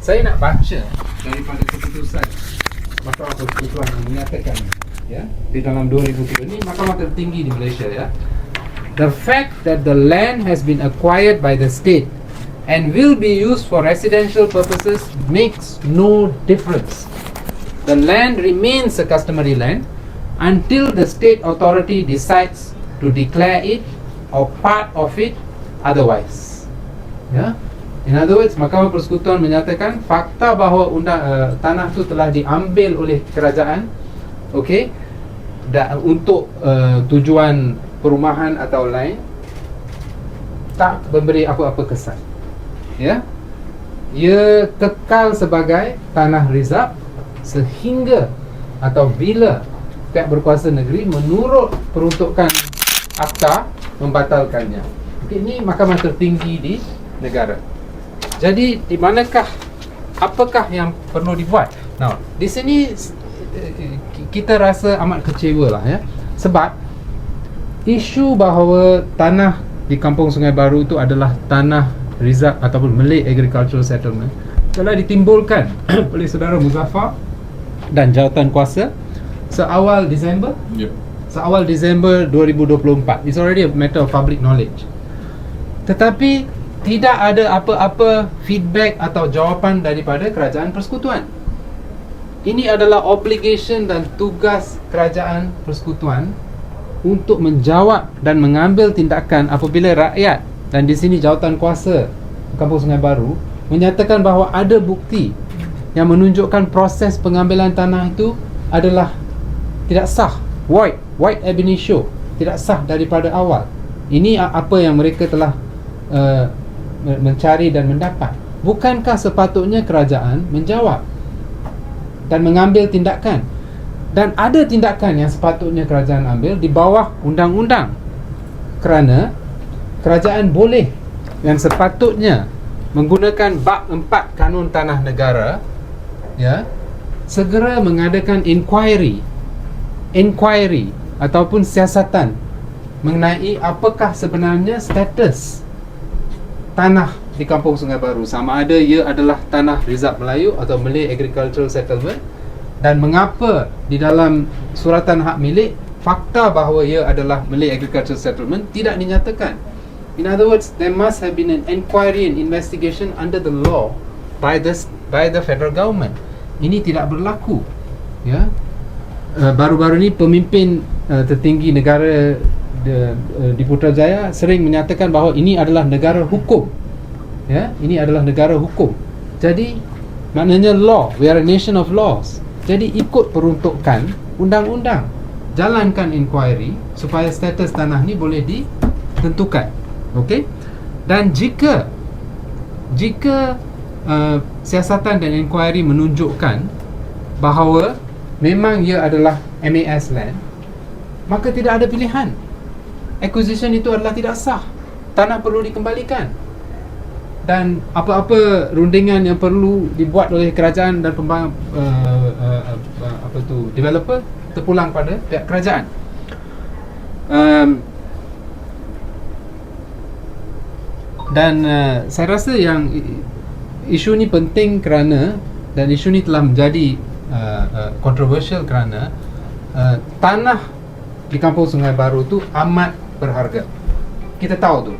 Saya nak baca daripada keputusan Mahkamah Persekutuan yang menyatakan ya di dalam 2003 ini mahkamah tertinggi di Malaysia ya. The fact that the land has been acquired by the state and will be used for residential purposes makes no difference. The land remains a customary land until the state authority decides to declare it or part of it otherwise. Ya. In other words, Mahkamah Persekutuan menyatakan fakta bahawa undang uh, tanah itu telah diambil oleh kerajaan, okey, dan untuk uh, tujuan perumahan atau lain tak memberi apa-apa kesan. Ya. Ia kekal sebagai tanah rizab sehingga atau bila pihak berkuasa negeri menurut peruntukan akta membatalkannya. Okay, ini mahkamah tertinggi di negara. Jadi di manakah apakah yang perlu dibuat? Now, di sini eh, kita rasa amat kecewa lah ya. Sebab isu bahawa tanah di Kampung Sungai Baru itu adalah tanah rizab ataupun Malay Agricultural Settlement telah ditimbulkan oleh saudara Muzaffar dan jawatan kuasa seawal Disember Yep. seawal Disember 2024 it's already a matter of public knowledge tetapi tidak ada apa-apa feedback atau jawapan daripada kerajaan persekutuan. Ini adalah obligation dan tugas kerajaan persekutuan untuk menjawab dan mengambil tindakan apabila rakyat dan di sini jawatan kuasa Kampung Sungai Baru menyatakan bahawa ada bukti yang menunjukkan proses pengambilan tanah itu adalah tidak sah void void ab initio tidak sah daripada awal. Ini apa yang mereka telah uh, mencari dan mendapat. Bukankah sepatutnya kerajaan menjawab dan mengambil tindakan? Dan ada tindakan yang sepatutnya kerajaan ambil di bawah undang-undang. Kerana kerajaan boleh yang sepatutnya menggunakan bab 4 kanun tanah negara ya segera mengadakan inquiry inquiry ataupun siasatan mengenai apakah sebenarnya status tanah di Kampung Sungai Baru sama ada ia adalah tanah Rizab Melayu atau Malay Agricultural Settlement dan mengapa di dalam suratan hak milik fakta bahawa ia adalah Malay Agricultural Settlement tidak dinyatakan. In other words, there must have been an inquiry and investigation under the law by the by the federal government. Ini tidak berlaku. Ya. Uh, baru-baru ni pemimpin uh, tertinggi negara uh, di Putrajaya sering menyatakan bahawa ini adalah negara hukum. Ya, ini adalah negara hukum. Jadi maknanya law, we are a nation of laws. Jadi ikut peruntukan undang-undang. Jalankan inquiry supaya status tanah ni boleh ditentukan. Okey? Dan jika jika uh, siasatan dan inquiry menunjukkan bahawa memang ia adalah MAS land, maka tidak ada pilihan. Acquisition itu adalah tidak sah. Tanah perlu dikembalikan. Dan apa-apa rundingan yang perlu dibuat oleh kerajaan dan pembang uh, uh, uh, apa tu developer terpulang pada pihak kerajaan. Um, dan uh, saya rasa yang isu ni penting kerana dan isu ni telah menjadi uh, uh, controversial kerana uh, tanah di kampung Sungai Baru tu amat berharga. Kita tahu tu.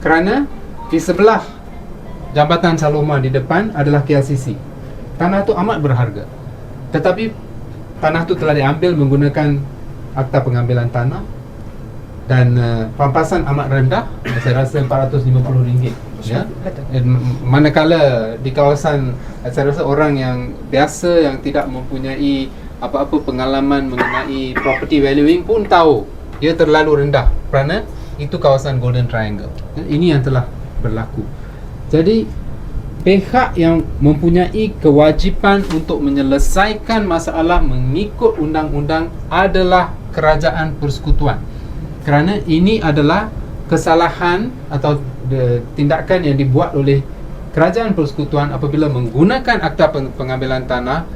Kerana di sebelah Jambatan Saloma di depan adalah KLCC. Tanah tu amat berharga. Tetapi tanah tu telah diambil menggunakan akta pengambilan tanah dan uh, pampasan amat rendah saya rasa RM450 ya Eh, m- manakala di kawasan eh, saya rasa orang yang biasa yang tidak mempunyai apa-apa pengalaman mengenai property valuing pun tahu ia terlalu rendah kerana itu kawasan golden triangle. Ya, ini yang telah berlaku. Jadi pihak yang mempunyai kewajipan untuk menyelesaikan masalah mengikut undang-undang adalah kerajaan persekutuan. Kerana ini adalah kesalahan atau tindakan yang dibuat oleh kerajaan persekutuan apabila menggunakan akta peng, pengambilan tanah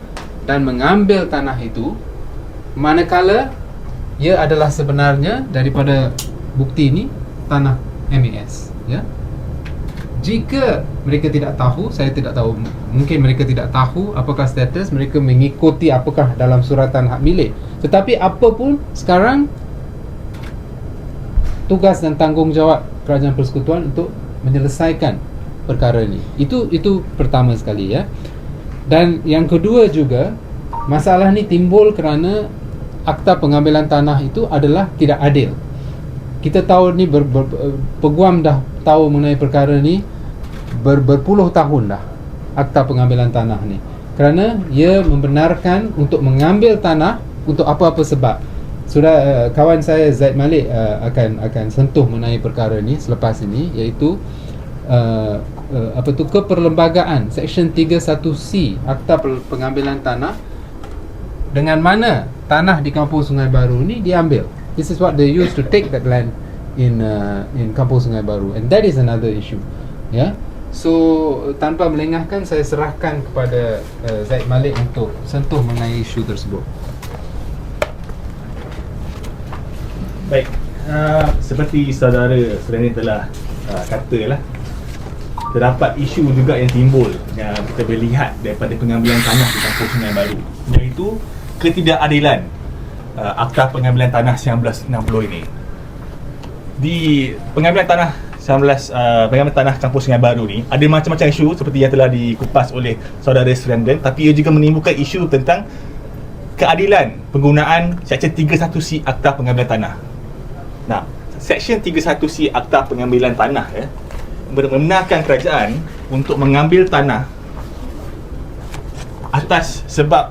dan mengambil tanah itu manakala ia adalah sebenarnya daripada bukti ini tanah MAS ya. Jika mereka tidak tahu saya tidak tahu. Mungkin mereka tidak tahu apakah status mereka mengikuti apakah dalam suratan hak milik. Tetapi apa pun sekarang tugas dan tanggungjawab kerajaan persekutuan untuk menyelesaikan perkara ini itu itu pertama sekali ya. Dan yang kedua juga masalah ni timbul kerana akta pengambilan tanah itu adalah tidak adil. Kita tahu ni ber, ber, peguam dah tahu mengenai perkara ni ber, berpuluh tahun dah akta pengambilan tanah ni. Kerana ia membenarkan untuk mengambil tanah untuk apa-apa sebab. Sudah uh, kawan saya Zaid Malik uh, akan akan sentuh mengenai perkara ni selepas ini iaitu uh, uh, apa tu keperlembagaan section 31C akta pengambilan tanah dengan mana tanah di kampung Sungai Baru ni diambil? This is what they used to take that land in uh, in kampung Sungai Baru. And that is another issue. Yeah? so tanpa melengahkan saya serahkan kepada uh, Zaid Malik untuk sentuh mengenai isu tersebut. Baik, uh, seperti saudara sebenarnya telah uh, katalah terdapat isu juga yang timbul yang kita boleh lihat daripada pengambilan tanah di kampung Sungai Baru. Iaitu ketidakadilan uh, Akta Pengambilan Tanah 1960 ini. Di pengambilan tanah 19 uh, pengambilan tanah kampung Sungai Baru ni ada macam-macam isu seperti yang telah dikupas oleh saudara Srenden tapi ia juga menimbulkan isu tentang keadilan penggunaan Seksyen 31C Akta Pengambilan Tanah Nah, Seksyen 31C Akta Pengambilan Tanah ya, membenarkan kerajaan untuk mengambil tanah atas sebab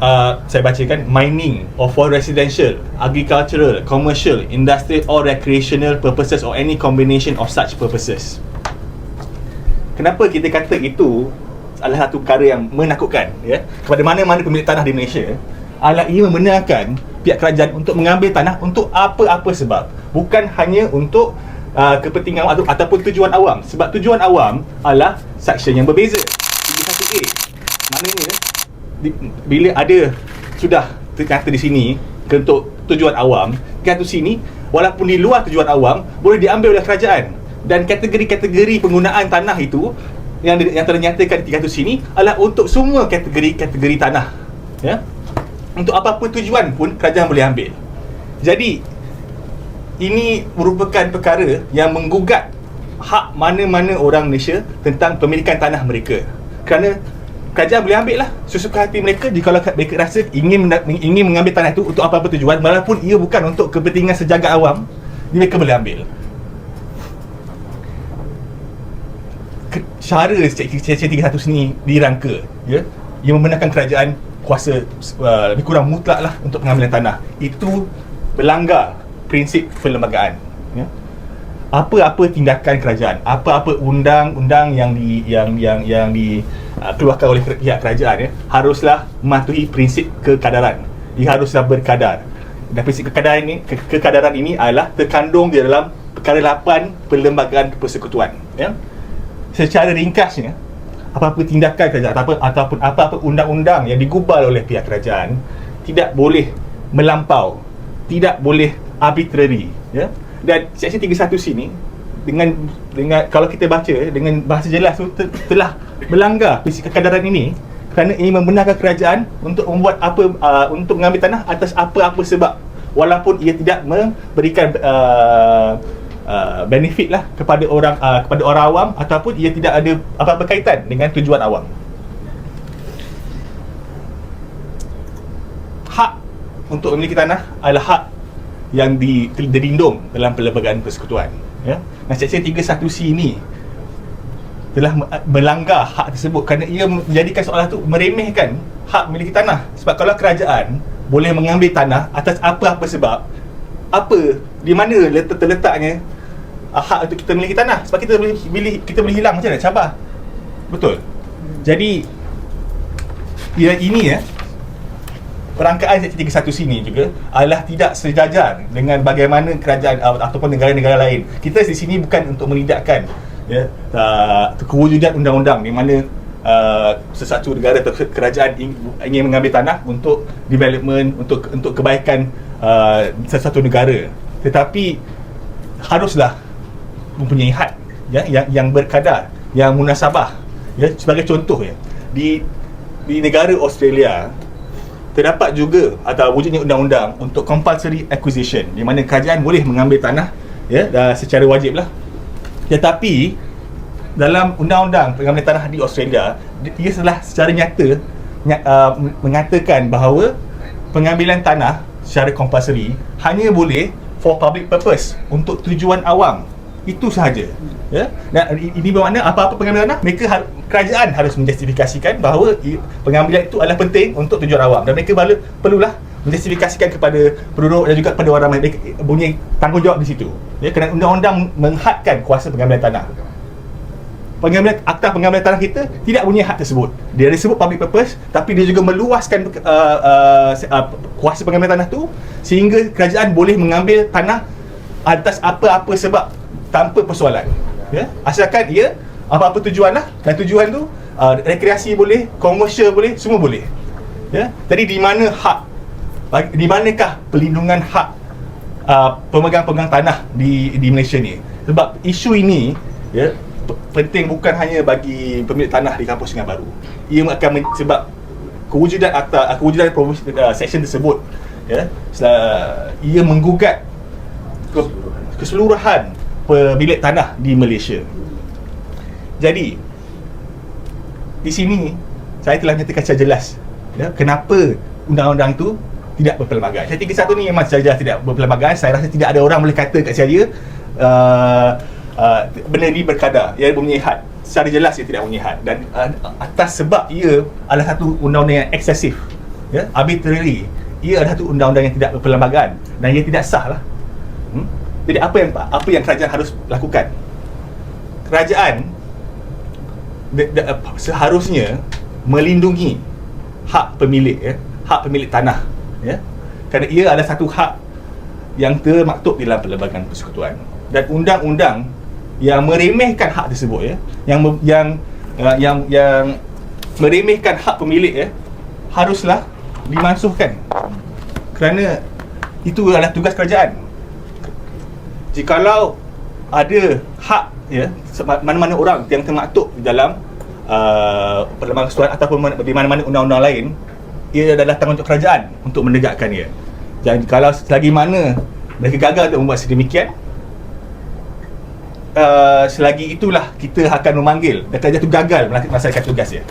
uh, saya bacakan mining or for residential, agricultural, commercial, industrial or recreational purposes or any combination of such purposes. Kenapa kita kata itu adalah satu perkara yang menakutkan ya? Kepada mana-mana pemilik tanah di Malaysia adalah ia membenarkan pihak kerajaan untuk mengambil tanah untuk apa-apa sebab. Bukan hanya untuk uh, kepentingan atau, ataupun tujuan awam. Sebab tujuan awam adalah section yang berbeza. 31A maknanya bila ada sudah terkata di sini untuk tujuan awam kata sini walaupun di luar tujuan awam boleh diambil oleh kerajaan dan kategori-kategori penggunaan tanah itu yang yang ternyatakan di katus sini adalah untuk semua kategori-kategori tanah ya untuk apa-apa tujuan pun kerajaan boleh ambil. Jadi ini merupakan perkara yang menggugat hak mana-mana orang Malaysia tentang pemilikan tanah mereka. Kerana kerajaan boleh ambil lah. Sesuka hati mereka jika mereka rasa ingin ingin mengambil tanah itu untuk apa-apa tujuan walaupun ia bukan untuk kepentingan sejagat awam mereka boleh ambil. Cara Seksyen 31 ni dirangka ya yang membenarkan kerajaan kuasa uh, lebih kurang mutlak lah untuk pengambilan tanah. Itu melanggar prinsip perlembagaan ya. Apa-apa tindakan kerajaan apa-apa undang-undang yang di yang yang yang dikeluarkan uh, oleh pihak kerajaan ya haruslah mematuhi prinsip kekadaran. Dia haruslah berkadar. Dan prinsip kekadaran ini ke- kekadaran ini adalah terkandung di dalam perkara 8 perlembagaan persekutuan ya. Secara ringkasnya apa-apa tindakan kerajaan ataupun ataupun apa-apa undang-undang yang digubal oleh pihak kerajaan tidak boleh melampau tidak boleh arbitrary ya dan seksyen 31 sini dengan dengan kalau kita baca dengan bahasa jelas tu telah melanggar prinsip kekadaran ini kerana ini membenarkan kerajaan untuk membuat apa uh, untuk mengambil tanah atas apa-apa sebab walaupun ia tidak memberikan uh, Uh, benefit lah kepada orang uh, kepada orang awam ataupun ia tidak ada apa-apa kaitan dengan tujuan awam. Hak untuk memiliki tanah adalah hak yang di, dilindung dalam perlembagaan persekutuan. Ya. Nah, Seksyen 31C ini telah melanggar hak tersebut kerana ia menjadikan seolah itu meremehkan hak memiliki tanah. Sebab kalau kerajaan boleh mengambil tanah atas apa-apa sebab, apa, di mana letak terletaknya hak untuk kita memiliki tanah sebab kita boleh pilih kita boleh hilang macam mana cabar betul jadi ya ini ya perangkaan Seksyen 31 sini juga adalah tidak sejajar dengan bagaimana kerajaan ataupun negara-negara lain. Kita di sini bukan untuk menidakkan ya uh, kewujudan undang-undang di mana uh, sesuatu negara atau kerajaan ingin mengambil tanah untuk development untuk untuk kebaikan uh, sesuatu negara. Tetapi haruslah mempunyai had ya yang yang berkadar yang munasabah ya sebagai contoh ya. Di di negara Australia terdapat juga atau wujudnya undang-undang untuk compulsory acquisition di mana kerajaan boleh mengambil tanah ya dah secara wajib lah tetapi dalam undang-undang pengambilan tanah di Australia ia telah secara nyata nya- uh, mengatakan bahawa pengambilan tanah secara compulsory hanya boleh for public purpose untuk tujuan awam itu sahaja. Ya? Dan ini bermakna apa-apa pengambilan tanah mereka har- kerajaan harus menjustifikasikan bahawa pengambilan itu adalah penting untuk tujuan awam. Dan mereka baru perlulah menjustifikasikan kepada penduduk dan juga kepada orang mereka punya tanggungjawab di situ. Ya kerana undang-undang menghadkan kuasa pengambilan tanah. Pengambilan akta pengambilan tanah kita tidak punya hak tersebut. Dia disebut public purpose tapi dia juga meluaskan uh, uh, uh, kuasa pengambilan tanah tu sehingga kerajaan boleh mengambil tanah atas apa-apa sebab tanpa persoalan. Ya, asalkan ia apa-apa tujuan lah dan tujuan tu uh, rekreasi boleh, komersial boleh, semua boleh. Ya. Jadi di mana hak di manakah perlindungan hak uh, pemegang-pemegang tanah di di Malaysia ni? Sebab isu ini ya penting bukan hanya bagi pemilik tanah di kampus Sungai Baru. Ia akan men- sebab kewujudan akta uh, kewujudan promosi uh, section tersebut ya ia menggugat ke, keseluruhan pemilik tanah di Malaysia. Jadi di sini saya telah nyatakan secara jelas ya kenapa undang-undang tu tidak berpelbagai. Saya 31 ni memang secara jelas tidak berpelbagai. Saya rasa tidak ada orang boleh kata kat saya uh, uh, benda ni berkadar. Ia mempunyai had. Secara jelas ia tidak mempunyai had dan uh, atas sebab ia adalah satu undang-undang yang eksesif. Ya, arbitrary. Ia adalah satu undang-undang yang tidak berpelbagai dan ia tidak sah lah. Jadi apa yang apa yang kerajaan harus lakukan? Kerajaan seharusnya melindungi hak pemilik ya, hak pemilik tanah ya. Kerana ia adalah satu hak yang termaktub di dalam Perlembagaan Persekutuan dan undang-undang yang meremehkan hak tersebut ya, yang yang uh, yang yang meremehkan hak pemilik ya, haruslah dimansuhkan. Kerana itu adalah tugas kerajaan. Jikalau ada hak ya mana-mana orang yang termaktub dalam uh, Perlembagaan Persekutuan ataupun di mana-mana undang-undang lain ia adalah tanggungjawab kerajaan untuk menegakkan ia. Dan kalau selagi mana mereka gagal untuk membuat sedemikian uh, selagi itulah kita akan memanggil dan kerajaan itu gagal melaksanakan tugas dia.